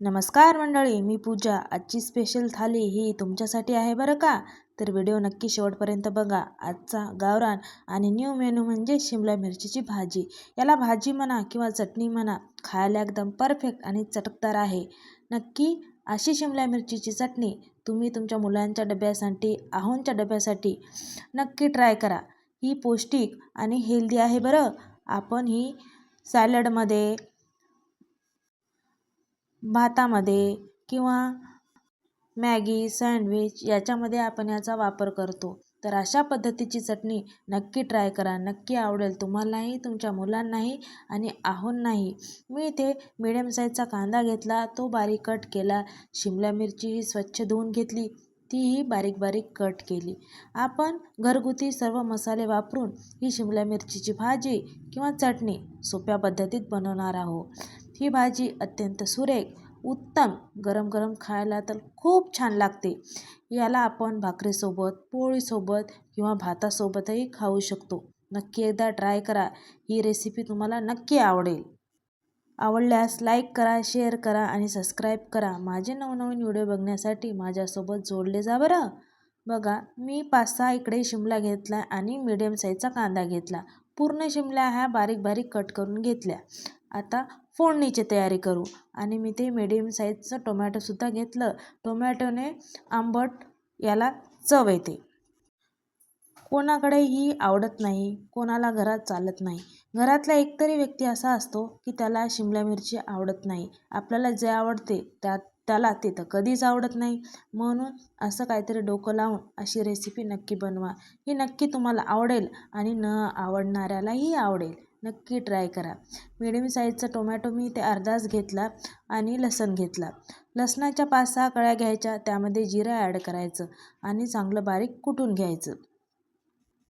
नमस्कार मंडळी मी पूजा. आजची स्पेशल थाली ही तुमच्यासाठी आहे बरं का? तर व्हिडिओ नक्की शेवटपर्यंत बघा. आजचा गावरान आणि न्यू मेनू म्हणजे शिमला मिरचीची भाजी. याला भाजी म्हणा किंवा चटणी म्हणा खायला एकदम परफेक्ट आणि चटकदार आहे. नक्की अशी शिमला मिरचीची चटणी तुम्ही तुमच्या मुलांच्या डब्यासाठी आहोंच्या डब्यासाठी नक्की ट्राय करा. ही पौष्टिक आणि हेल्दी आहे बरं. आपण ही सॅलडमध्ये भातामध्ये किंवा मॅगी सँडविच याच्यामध्ये आपण याचा वापर करतो. तर अशा पद्धतीची चटणी नक्की ट्राय करा. नक्की आवडेल तुम्हालाही तुमच्या मुलांनाही आणि आहोंनाही. मी इथे मिडियम साईजचा कांदा घेतला तो बारीक कट केला. शिमला मिरची ही स्वच्छ धुवून घेतली. तीही बारीक बारीक कट केली. आपण घरगुती सर्व मसाले वापरून ही शिमला मिरचीची भाजी किंवा चटणी सोप्या पद्धतीत बनवणार आहोत. ही भाजी अत्यंत सुरेख उत्तम गरम गरम खायला तर खूप छान लागते. याला आपण भाकरीसोबत पोळीसोबत किंवा भातासोबतही खाऊ शकतो. नक्की एकदा ट्राय करा. ही रेसिपी तुम्हाला नक्की आवडेल. आवडल्यास लाईक करा शेअर करा आणि सबस्क्राईब करा. माझे नवनवीन व्हिडिओ बघण्यासाठी माझ्यासोबत जोडले जा बरं. बघा मी पाच सहा इकडे शिमला घेतला आणि मिडियम साईजचा कांदा घेतला. पूर्ण शिमला ह्या बारीक बारीक कट करून घेतल्या. आता फोडणीची तयारी करू. आणि मी ते मिडियम साईजचं टोमॅटोसुद्धा घेतलं. टोमॅटोने आंबट याला चव येते. कोणाकडे ही आवडत नाही कोणाला घरात चालत नाही. घरातला एकतरी व्यक्ती असा असतो की त्याला शिमला मिरची आवडत नाही. आपल्याला जे आवडते त्यात त्याला ते तर कधीच आवडत नाही. म्हणून असं काहीतरी डोकं लावून अशी रेसिपी नक्की बनवा. ही नक्की तुम्हाला आवडेल आणि न आवडणाऱ्यालाही आवडेल. नक्की ट्राय करा. मिडियम साईजचा टोमॅटो मी ते अर्धाच घेतला आणि लसण घेतला. लसणाच्या पाच सहा कळ्या घ्यायच्या त्यामध्ये जिरं ॲड करायचं आणि चांगलं बारीक कुटून घ्यायचं.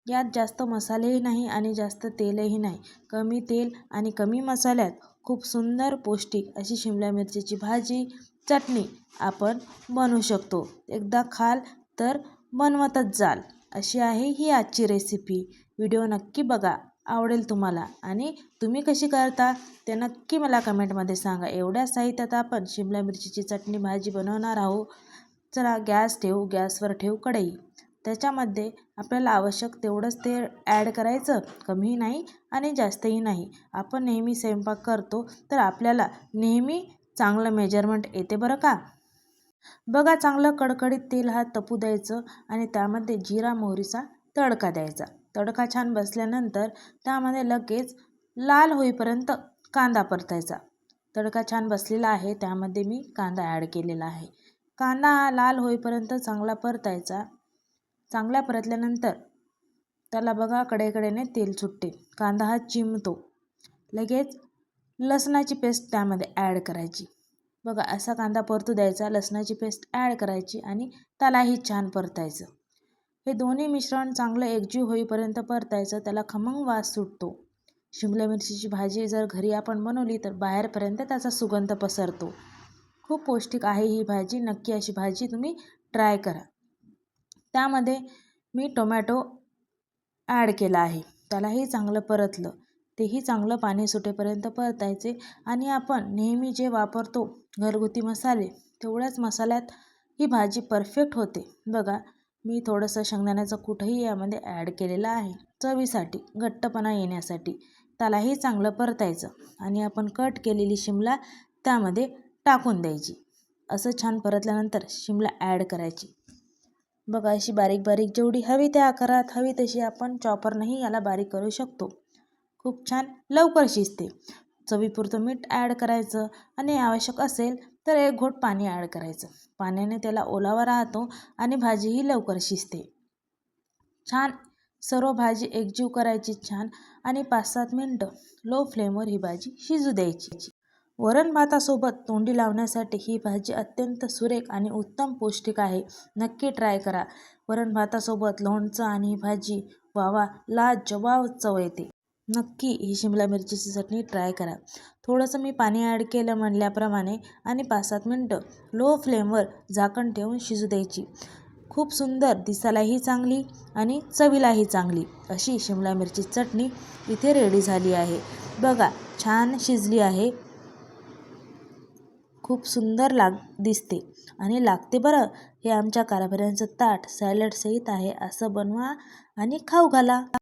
यात जास्त मसालेही नाही आणि जास्त तेलही नाही. कमी तेल आणि कमी मसाल्यात खूप सुंदर पौष्टिक अशी शिमला मिरचीची भाजी चटणी आपण बनवू शकतो. एकदा खाल तर बनवतच जाल. अशी आहे ही आजची रेसिपी व्हिडिओ नक्की बघा. आवडेल तुम्हाला. आणि तुम्ही कशी करता ते नक्की मला कमेंटमध्ये सांगा. एवढ्या साहित्यात आपण शिमला मिरचीची चटणी भाजी बनवणार आहोत. चला गॅस ठेवू गॅसवर ठेवू कढई. त्याच्यामध्ये आपल्याला आवश्यक तेवढंच ते ॲड करायचं. कमीही नाही आणि जास्तही नाही. आपण नेहमी स्वयंपाक करतो तर आपल्याला नेहमी चांगलं मेजरमेंट येते बरं का? बघा चांगलं कडकडीत तेल हा तपू द्यायचं आणि त्यामध्ये जिरा मोहरीचा तडका द्यायचा. तडका छान बसल्यानंतर त्यामध्ये लगेच लाल होईपर्यंत कांदा परतायचा. तडका छान बसलेला आहे त्यामध्ये मी कांदा ॲड केलेला आहे. कांदा हा लाल होईपर्यंत चांगला परतायचा. चांगला परतल्यानंतर त्याला बघा कडेकडेने तेल सुटते. कांदा हा चिमतो. लगेच लसणाची पेस्ट त्यामध्ये ॲड करायची. बघा असा कांदा परतू द्यायचा लसणाची पेस्ट ॲड करायची आणि त्यालाही छान परतायचं. हे दोन्ही मिश्रण चांगलं एकजीव होईपर्यंत परतायचं त्याला खमंग वास सुटतो. शिमला मिरचीची भाजी जर घरी आपण बनवली तर बाहेरपर्यंत त्याचा सुगंध पसरतो. खूप पौष्टिक आहे ही भाजी नक्की अशी भाजी तुम्ही ट्राय करा. त्यामध्ये मी टोमॅटो ॲड केला आहे. त्यालाही चांगलं परतलं. तेही चांगलं पाणी सुटेपर्यंत परतायचे आणि आपण नेहमी जे वापरतो घरगुती मसाले तेवढ्याच मसाल्यात ही भाजी परफेक्ट होते. बघा मी थोडंसं शेंगदाण्याचं कुठंही यामध्ये ॲड केलेलं आहे. चवीसाठी घट्टपणा येण्यासाठी त्यालाही चांगलं परतायचं आणि आपण कट केलेली शिमला त्यामध्ये टाकून द्यायची. असं छान परतल्यानंतर शिमला ॲड करायची. बघा अशी बारीक बारीक जेवढी हवी त्या आकारात हवी तशी आपण चॉपरनंही याला बारीक करू शकतो. खूप छान लवकर शिजते. चवीपुरतं मीठ ॲड करायचं आणि आवश्यक असेल तर एक घोट पाणी ॲड करायचं. पाण्याने त्याला ओलावा राहतो आणि भाजीही लवकर शिजते. छान सर्व भाजी एकजीव करायची छान आणि पाच सात मिनटं लो फ्लेमवर ही भाजी शिजू द्यायची. वरण भातासोबत तोंडी लावण्यासाठी ही भाजी अत्यंत सुरेख आणि उत्तम पौष्टिक आहे. नक्की ट्राय करा. वरण भातासोबत लोणचं आणि भाजी भाजी वावा लाजवाब चव येते. नक्की ही शिमला मिरचीची चटणी ट्राय करा. थोडंसं मी पाणी ॲड केलं म्हणल्याप्रमाणे आणि पाच सात मिनटं लो फ्लेमवर झाकण ठेवून शिजू द्यायची. खूप सुंदर दिसायलाही चांगली आणि चवीलाही चांगली अशी शिमला मिरची चटणी इथे रेडी झाली आहे. बघा छान शिजली आहे. खूप सुंदर लाग दिसते. आणि लागते बरं. हे आमच्या कारभाऱ्यांचं ताट सॅलड सहित आहे. असं बनवा आणि खाऊ घाला.